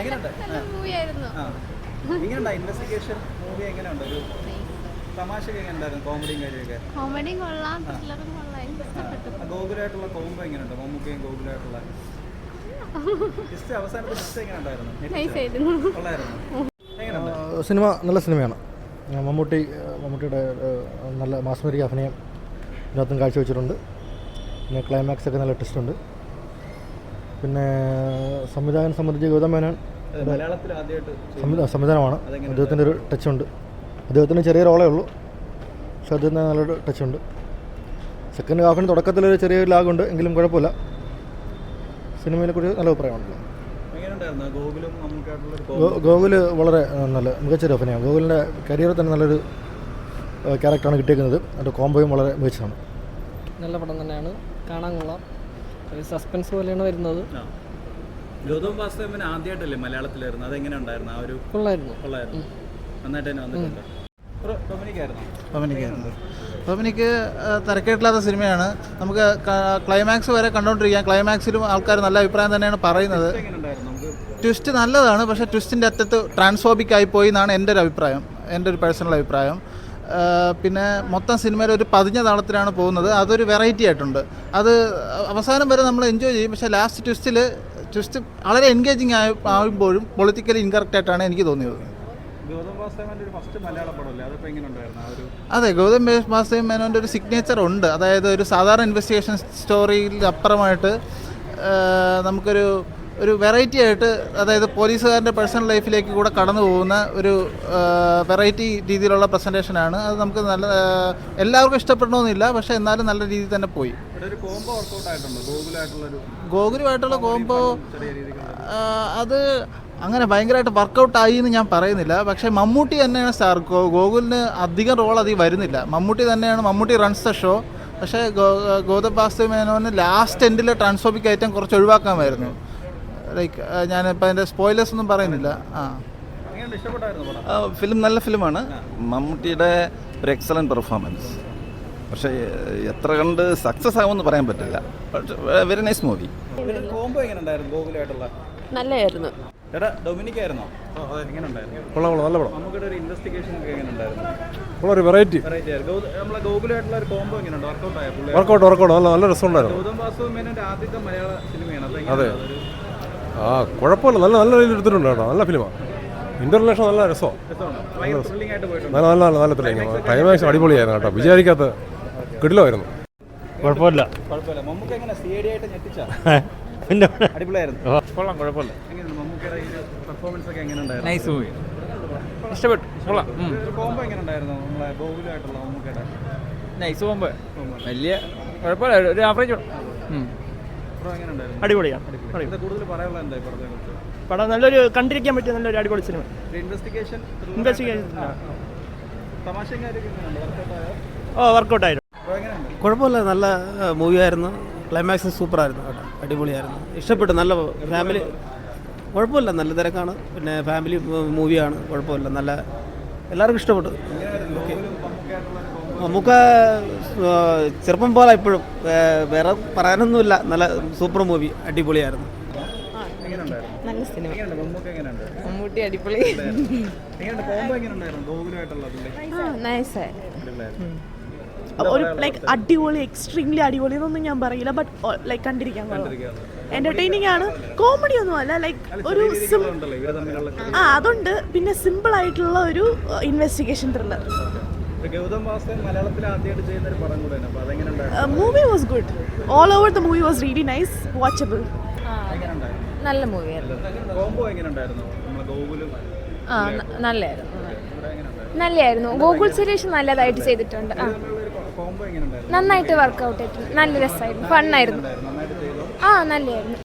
എങ്ങനെയുണ്ട്? എങ്ങനെയുണ്ട്? Investigation movie എങ്ങനെയുണ്ട്? ഒരു തമാശ കോമഡിയും കാര്യമൊക്കെ? കോമഡിയും കൊള്ളാം ത്രില്ലറും കൊള്ളാം. ഗോകുലായിട്ടുള്ള എങ്ങനെയുണ്ട്? മമ്മൂക്കയും ഗോകുലായിട്ടുള്ള? സിനിമ നല്ല സിനിമയാണ്. മമ്മൂട്ടി മമ്മൂട്ടിയുടെ നല്ല മാസ്മരിക അഭിനയം ഇതിനകത്തും കാഴ്ചവെച്ചിട്ടുണ്ട്. പിന്നെ ക്ലൈമാക്സ് ഒക്കെ നല്ല ട്വിസ്റ്റ് ഉണ്ട്. പിന്നെ സംവിധാനം സംബന്ധിച്ച് ഗൗതം മേനോൻ. സംവിധാനമാണ്? അദ്ദേഹത്തിന്റെ ഒരു ടച്ച് ഉണ്ട് അദ്ദേഹത്തിന് ചെറിയ റോളേ ഉള്ളൂ. പക്ഷെ അദ്ദേഹത്തിന് നല്ലൊരു ടച്ച് ഉണ്ട് സെക്കൻഡ് ഹാഫിന് തുടക്കത്തിലൊരു ചെറിയൊരു ലാഗുണ്ട്. എങ്കിലും കുഴപ്പമില്ല. നല്ല ഗോകുലും മമ്മൂക്കായിട്ടുള്ള ഒരു ഗോ- ഗോകുൽ വളരെ നല്ല മികച്ചൊരു അഭിനയമാണ്. ഗോകുലിന്റെ കരിയറിൽ തന്നെ നല്ലൊരു ക്യാരക്ടറാണ് കിട്ടിയിരിക്കുന്നത് അതിന്റെ കോംബോയും വളരെ മികച്ചതാണ്. നല്ല പടം തന്നെയാണ്. കാണാൻ കൊള്ളാം. ഒരു സസ്പെൻസ് പോലെയാണ് വരുന്നത്. ഗൗതം വാസുദേവൻ ആദ്യമായിട്ടല്ലേ മലയാളത്തിൽ വരുന്നത് അതെങ്ങനെ ഉണ്ടായിരുന്നു? ആ ഒരു കൊള്ളായിരുന്നു. കൊള്ളായിരുന്നു. നന്നായിട്ട് തന്നെ വന്നിട്ടുണ്ട്. ഡൊമിനിക്ക് തിരക്കേട്ടില്ലാത്ത സിനിമയാണ്. നമുക്ക് ക്ലൈമാക്സ് വരെ കണ്ടുകൊണ്ടിരിക്കാം ക്ലൈമാക്സിലും ആൾക്കാർ നല്ല അഭിപ്രായം തന്നെയാണ് പറയുന്നത്. എങ്ങനെ ഉണ്ടായിരുന്നു നമുക്ക് ട്വിസ്റ്റ് നല്ലതാണ് പക്ഷേ ട്വിസ്റ്റിന്റെ അറ്റത്ത് ട്രാൻസ്ഫോബിക് ആയി പോയി എന്നാണ് എന്റെ ഒരു അഭിപ്രായം. എന്റെ ഒരു പേഴ്സണൽ അഭിപ്രായം. പിന്നെ മൊത്തം സിനിമയിൽ ഒരു പതിഞ്ഞ താളത്തിലാണ് പോകുന്നത്. അതൊരു വെറൈറ്റി ആയിട്ടുണ്ട്. അത് അവസാനം വരെ നമ്മൾ എൻജോയ് ചെയ്യും. പക്ഷേ ലാസ്റ്റ് ട്വിസ്റ്റിൽ ട്വിസ്റ്റ് വളരെ എൻഗേജിങ് ആയി ആകുമ്പോഴും പൊളിറ്റിക്കലി ഇൻകറക്റ്റ് ആയിട്ടാണ് എനിക്ക് തോന്നിയത്. അതെ ഗൗതം വാസുദേവൻ മേനോന്റെ ഒരു സിഗ്നേച്ചർ ഉണ്ട്. അതായത് ഒരു സാധാരണ ഇൻവെസ്റ്റിഗേഷൻ സ്റ്റോറിയിൽ അപ്പുറമായിട്ട് നമുക്കൊരു ഒരു വെറൈറ്റി ആയിട്ട് അതായത് പോലീസുകാരന്റെ പേഴ്സണൽ ലൈഫിലേക്ക് കൂടെ കടന്നു പോകുന്ന ഒരു വെറൈറ്റി രീതിയിലുള്ള പ്രസന്റേഷനാണ് അത് നമുക്ക് നല്ല എല്ലാവർക്കും ഇഷ്ടപ്പെടണമെന്നില്ല പക്ഷേ എന്നാലും നല്ല രീതിയിൽ തന്നെ പോയി. ഗോകുലുമായിട്ടുള്ള കോംബോ അത് അങ്ങനെ ഭയങ്കരമായിട്ട് വർക്കൗട്ട് ആയി എന്ന് ഞാൻ പറയുന്നില്ല. പക്ഷേ മമ്മൂട്ടി തന്നെയാണ് സ്റ്റാർ ഗോ ഗോകുലിന് അധികം റോൾ അധികം വരുന്നില്ല. മമ്മൂട്ടി തന്നെയാണ് മമ്മൂട്ടി റൺസ് ദ ഷോ പക്ഷേ ഗോ ഗൗതം വാസ്തവ മേനോന് ലാസ്റ്റ് എൻഡിലെ ട്രാൻസ്ഫോബിക് ഐറ്റം കുറച്ച് ഒഴിവാക്കാമായിരുന്നു. ലൈക്ക് ഞാനിപ്പോൾ അതിന്റെ സ്പോയിലേഴ്സ് ഒന്നും പറയുന്നില്ല. ആ. ഫിലിം നല്ല ഫിലിമാണ് മമ്മൂട്ടിയുടെ ഒരു എക്സലന്റ് പെർഫോമൻസ് പക്ഷേ എത്ര കണ്ട് സക്സസ് ആവുമെന്ന് പറയാൻ പറ്റില്ല. വെരി നൈസ് മൂവി കോംബോ എങ്ങനെ ഉണ്ടായിരുന്നു ഗോകുലായിട്ടുള്ള നല്ലതായിരുന്നു എടാ ഡൊമിനിക് ആയിരുന്നോ എങ്ങനെ ഉണ്ടായിരുന്നു? കൊള്ളാം കൊള്ളാം നല്ല പടം. നമുക്കൊരു ഇൻവെസ്റ്റിഗേഷൻ ഒക്കെ വെറൈറ്റി വെറൈറ്റി നമ്മളെ ഗോകുലായിട്ടുള്ള ഒരു കോംബോ എങ്ങനെയുണ്ട്? വർക്കൗട്ട് ആയ വർക്കൗട്ട് വർക്കൗട്ട് നല്ല നല്ല രസമുണ്ടായിരുന്നു. ഗൗതം ആദ്യത്തെ മലയാള സിനിമയാണ് അതൊരു ആ കുഴപ്പമില്ല. നല്ല നല്ല രീതിയിൽ എടുത്തിട്ടുണ്ട് കേട്ടോ. നല്ല ഫിലിമാണ് ഇന്റർനാഷണൽ നല്ല രസമാണ്. നല്ല നല്ല നല്ല ത്രില്ലിംഗ് ക്ലൈമാക്സ് അടിപൊളിയായിരുന്നു കേട്ടോ. വിചാരിക്കാത്ത കിടിലമായിരുന്നു. കുഴപ്പമില്ല. കുഴപ്പമില്ല. മമ്മൂക്ക എങ്ങനെ സി ആയിട്ട് ഞെട്ടിച്ചാ പിന്നെ അടിപൊളിയായിരുന്നു. കൊള്ളാം കുഴപ്പമില്ല. എങ്ങനെയുണ്ട് മമ്മൂക്കയുടെ പെർഫോമൻസ് ഒക്കെ എങ്ങനെ ഉണ്ടായിരുന്നു നൈസ് മൂവി ഇഷ്ടപ്പെട്ടു. കൊള്ളാം. നൈസ് പോകുമ്പോൾ വലിയ കുഴപ്പമില്ല. ഒരു ആവറേജ് അടിപൊളിയാണ് പടം നല്ലൊരു കണ്ടിരിക്കാൻ പറ്റിയ നല്ലൊരു അടിപൊളി സിനിമ. ഇൻവെസ്റ്റിഗേഷൻ ഓ വർക്കൗട്ട് ആയിരുന്നു കുഴപ്പമില്ല നല്ല മൂവിയായിരുന്നു. ക്ലൈമാക്സ് സൂപ്പറായിരുന്നു കേട്ടോ. അടിപൊളിയായിരുന്നു. ഇഷ്ടപ്പെട്ടു നല്ല ഫാമിലി കുഴപ്പമില്ല നല്ല തിരക്കാണ്. പിന്നെ ഫാമിലി മൂവിയാണ്. കുഴപ്പമില്ല നല്ല എല്ലാവർക്കും ഇഷ്ടപ്പെട്ടു. ഓക്കെ നമുക്ക് ചെറുപ്പം പോലെ ഇപ്പോഴും വേറെ പറയാനൊന്നുമില്ല. നല്ല സൂപ്പർ മൂവി അടിപൊളിയായിരുന്നു. നല്ല സിനിമ മമ്മൂട്ടി അടിപൊളി. ഒരു ലൈക്ക് അടിപൊളി എക്സ്ട്രീംലി അടിപൊളി എന്നൊന്നും ഞാൻ പറയില്ല. ബട്ട് ലൈക്ക് കണ്ടിരിക്കാൻ എന്റർടൈനിങ് ആണ്. കോമഡി ഒന്നും അല്ല. ലൈക്ക് ഒരു ആ അതുണ്ട്. പിന്നെ സിമ്പിൾ ആയിട്ടുള്ള ഒരു investigation thriller movie was good all over the movie was really nice watchable നല്ല മൂവിയായിരുന്നു കോംബോ എങ്ങനെ ഉണ്ടായിരുന്നു? നമ്മളെ ഗോകുലും ആ നല്ലായിരുന്നു. നല്ലതായിരുന്നു ഗൂഗിൾ സുരേഷ് നല്ലതായിട്ട് ചെയ്തിട്ടുണ്ട്. ആ. കോംബോ എങ്ങനെ ഉണ്ടായിരുന്നു? നന്നായിട്ട് വർക്കൗട്ട് ആയിട്ടുണ്ട് നല്ല രസമായിരുന്നു. ഫണ്ണായിരുന്നു. നന്നായിട്ട് ചെയ്തു? ആ നല്ലതായിരുന്നു